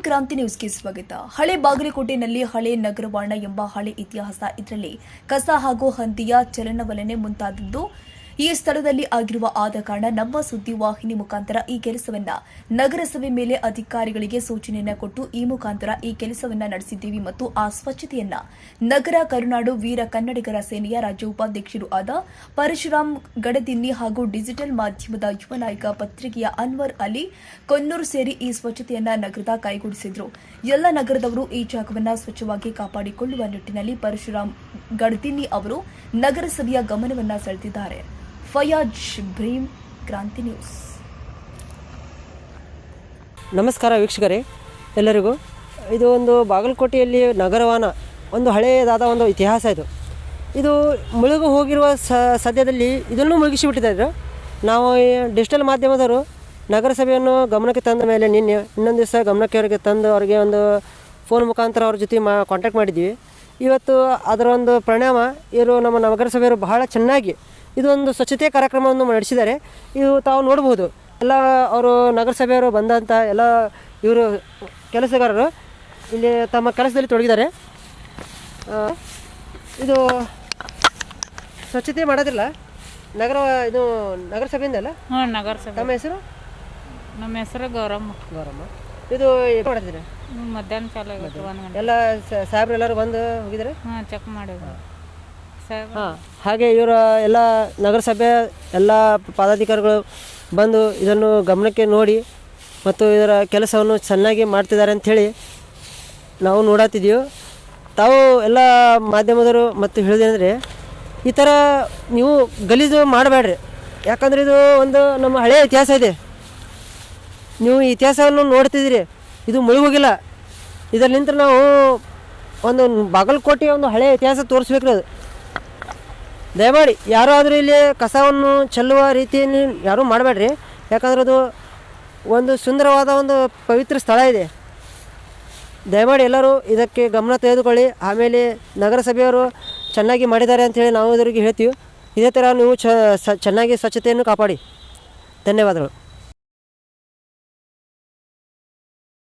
ಕ್ರಾಂತಿ ನ್ಯೂಸ್ಗೆ ಸ್ವಾಗತ. ಹಳೆ ಬಾಗಲಕೋಟೆನಲ್ಲಿ ಹಳೆ ನಗರವಾಣ ಎಂಬ ಹಳೆ ಇತಿಹಾಸ ಇದರಲ್ಲಿ ಕಸ ಹಾಗೂ ಹಂದಿಯ ಚಲನವಲನೆ ಮುಂತಾದದ್ದು ಈ ಸ್ಥಳದಲ್ಲಿ ಆಗಿರುವ ಆದ ಕಾರಣ ನಮ್ಮ ಸುದ್ದಿ ವಾಹಿನಿ ಮುಖಾಂತರ ಈ ಕೆಲಸವನ್ನ ನಗರಸಭೆ ಮೇಲೆ ಅಧಿಕಾರಿಗಳಿಗೆ ಸೂಚನೆಯನ್ನು ಕೊಟ್ಟು ಈ ಮುಖಾಂತರ ಈ ಕೆಲಸವನ್ನ ನಡೆಸಿದ್ದೀವಿ ಮತ್ತು ಆ ಸ್ವಚ್ಛತೆಯನ್ನ ನಗರ, ಕರುನಾಡು, ವೀರ ಕನ್ನಡಿಗರ ಸೇನೆಯ ರಾಜ್ಯ ಉಪಾಧ್ಯಕ್ಷರು ಆದ ಪರಶುರಾಮ್ ಗಡದಿನ್ನಿ ಹಾಗೂ ಡಿಜಿಟಲ್ ಮಾಧ್ಯಮದ ಯುವ ನಾಯಕ ಪತ್ರಿಕೆಯ ಅನ್ವರ್ ಅಲಿ ಕೊನ್ನೂರು ಸೇರಿ ಈ ಸ್ವಚ್ಛತೆಯನ್ನ ನಗರದ ಕೈಗೂಡಿಸಿದ್ರು. ಎಲ್ಲ ನಗರದವರು ಈ ಜಾಗವನ್ನ ಸ್ವಚ್ಛವಾಗಿ ಕಾಪಾಡಿಕೊಳ್ಳುವ ನಿಟ್ಟಿನಲ್ಲಿ ಪರಶುರಾಮ್ ಗಡದಿನ್ನಿ ಅವರು ನಗರಸಭೆಯ ಗಮನವನ್ನ ಸೆಳೆದಿದ್ದಾರೆ. ಫಯಾಜ್ ಭೀಮ್ ಕ್ರಾಂತಿ ನ್ಯೂಸ್ ನಮಸ್ಕಾರ ವೀಕ್ಷಕರೇ, ಎಲ್ಲರಿಗೂ. ಇದು ಒಂದು ಬಾಗಲಕೋಟೆಯಲ್ಲಿ ನಗರವಾನ, ಒಂದು ಹಳೆಯದಾದ ಒಂದು ಇತಿಹಾಸ ಇದು. ಇದು ಮುಳುಗು ಹೋಗಿರುವ ಸದ್ಯದಲ್ಲಿ ಇದನ್ನು ಮುಳುಗಿಸಿಬಿಟ್ಟಿದ್ದಾರೆ ನಾವು ಡಿಜಿಟಲ್ ಮಾಧ್ಯಮದವರು ನಗರಸಭೆಯನ್ನು ಗಮನಕ್ಕೆ ತಂದ ಮೇಲೆ ನಿನ್ನೆ, ಇನ್ನೊಂದು ದಿವಸ ಗಮನಕ್ಕೆ ಅವರಿಗೆ ತಂದು ಅವರಿಗೆ ಒಂದು ಫೋನ್ ಮುಖಾಂತರ ಅವ್ರ ಜೊತೆ ಮಾ ಕಾಂಟ್ಯಾಕ್ಟ್ ಮಾಡಿದ್ವಿ. ಇವತ್ತು ಅದರ ಒಂದು ಪರಿಣಾಮ, ಇವರು ನಮ್ಮ ನಗರಸಭೆಯವರು ಬಹಳ ಚೆನ್ನಾಗಿ ಇದೊಂದು ಸ್ವಚ್ಛತೆ ಕಾರ್ಯಕ್ರಮವನ್ನು ನಡೆಸಿದ್ದಾರೆ. ಇವು ತಾವು ನೋಡ್ಬೋದು. ಎಲ್ಲ ಅವರು ನಗರಸಭೆಯವರು ಬಂದಂಥ ಎಲ್ಲ ಇವರು ಕೆಲಸಗಾರರು ಇಲ್ಲಿ ತಮ್ಮ ಕೆಲಸದಲ್ಲಿ ತೊಡಗಿದ್ದಾರೆ. ಇದು ಸ್ವಚ್ಛತೆ ಮಾಡೋದಿಲ್ಲ. ನಗರ ಇದು ನಗರಸಭೆಯಿಂದ ಅಲ್ಲ? ನಗರಸಭೆ. ನಮ್ಮ ಹೆಸರು? ನಮ್ಮ ಹೆಸರು ಗೌರಮ್ಮ. ಗೌರಮ್ಮ. ಇದು ಮಾಡಿದ್ರೆ ಮಧ್ಯಾಹ್ನ ಚಾಲು ಎಲ್ಲ ಸಾಹೇಬ್ರು ಎಲ್ಲರೂ ಬಂದು ಹೋಗಿದ್ದಾರೆ? ಹಾಂ ಚೆಕ್ ಸಾಹೇಬ್ ಹಾಂ, ಹಾಗೆ ಇವರ ಎಲ್ಲ ನಗರಸಭೆ ಎಲ್ಲ ಪದಾಧಿಕಾರಿಗಳು ಬಂದು ಇದನ್ನು ಗಮನಕ್ಕೆ ನೋಡಿ ಮತ್ತು ಇದರ ಕೆಲಸವನ್ನು ಚೆನ್ನಾಗಿ ಮಾಡ್ತಿದ್ದಾರೆ ಅಂಥೇಳಿ ನಾವು ನೋಡತ್ತಿದ್ದೀವಿ ತಾವು ಎಲ್ಲ ಮಾಧ್ಯಮದವರು ಮತ್ತು ಹೇಳಿದ್ರೆ ಈ ಥರ ನೀವು ಗಲೀಜು ಮಾಡಬೇಡ್ರಿ. ಯಾಕಂದರೆ ಇದು ಒಂದು ನಮ್ಮ ಹಳೆಯ ಇತಿಹಾಸ ಇದೆ. ನೀವು ಇತಿಹಾಸವನ್ನು ನೋಡ್ತಿದ್ದೀರಿ, ಇದು ಮುಳುಗೋಗಿಲ್ಲ. ಇದರಲ್ಲಿಂತ ನಾವು ಒಂದು ಬಾಗಲಕೋಟೆ ಒಂದು ಹಳೆಯ ಇತಿಹಾಸ ತೋರಿಸ್ಬೇಕ್ರಿ ಅದು. ದಯಮಾಡಿ ಯಾರೂ ಆದರೂ ಇಲ್ಲಿ ಕಸವನ್ನು ಚೆಲ್ಲುವ ರೀತಿಯಲ್ಲಿ ಯಾರೂ ಮಾಡಬೇಡ್ರಿ. ಯಾಕಂದ್ರೆ ಅದು ಒಂದು ಸುಂದರವಾದ ಒಂದು ಪವಿತ್ರ ಸ್ಥಳ ಇದೆ. ದಯಮಾಡಿ ಎಲ್ಲರೂ ಇದಕ್ಕೆ ಗಮನ ತೆಗೆದುಕೊಳ್ಳಿ. ಆಮೇಲೆ ನಗರಸಭೆಯವರು ಚೆನ್ನಾಗಿ ಮಾಡಿದ್ದಾರೆ ಅಂಥೇಳಿ ನಾವು ಇದರಿಗೆ ಹೇಳ್ತೀವಿ. ಇದೇ ಥರ ನೀವು ಚೆನ್ನಾಗಿ ಸ್ವಚ್ಛತೆಯನ್ನು ಕಾಪಾಡಿ. ಧನ್ಯವಾದಗಳು.